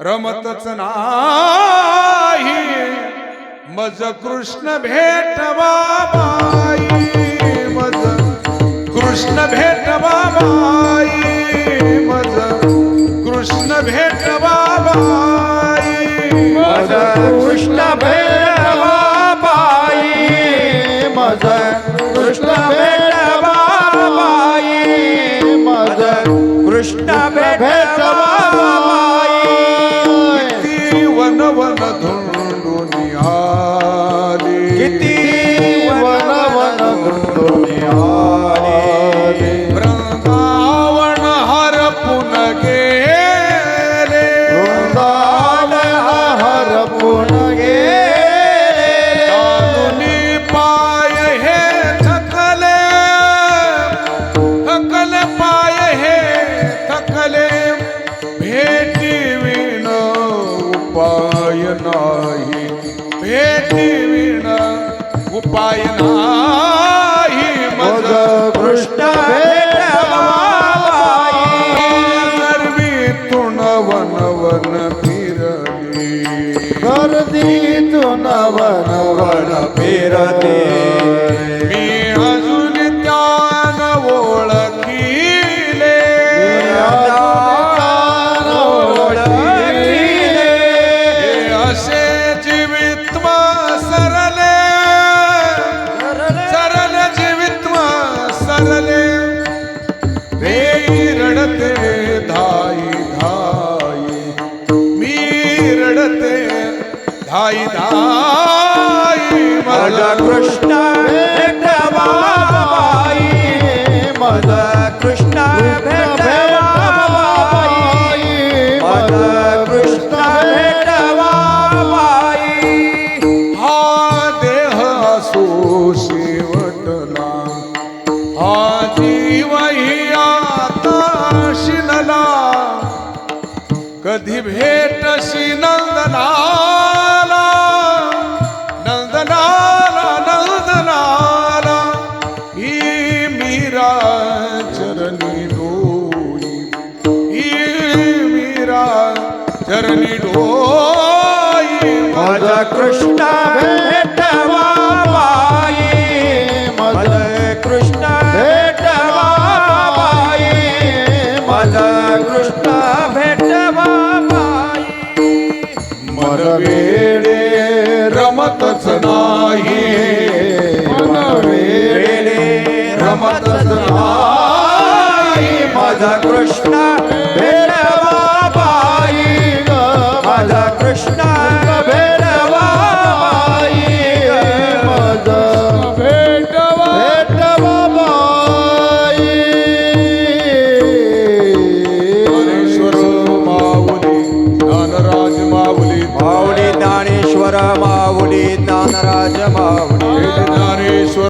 रमतच नाही. मज कृष्ण भेटवा बाई. मज कृष्ण भेटवा बाई. मज कृष्ण भेटवा बाई. मज कृष्ण भेटवा बाई. मज कृष्ण भेटवा बाई. मज कृष्ण भेटवा नाही भेटी विण उपाय नाही मज मज कृष्ण भेटवा बाई गर्वी तुण वन वन फिरली गर्दीतून वन वन फिरते धाई धाई मज कृष्ण भेटवा बाई मज कृष्ण भेटवा बाई मज कृष्ण भेटवा बाई हा देह असो शेवटला. हा जीव ही आता शिनला. कधी भेटशी नंदनाला चरणी डोई मीरा चरणी डोई मज कृष्ण भेटवा बाई मज कृष्ण भेटवा बाई मज कृष्ण भेटवा बाई मन वेडे रमतच कृष्ण भेटवा बाई ग माझा कृष्ण भेटवा बाई माझा भेटवा. भेटवा बाई. ज्ञानेश्वर माऊली ज्ञानराज माऊली माऊली ज्ञानेश्वर माऊली ज्ञानराज माऊली. ज्ञानेश्वर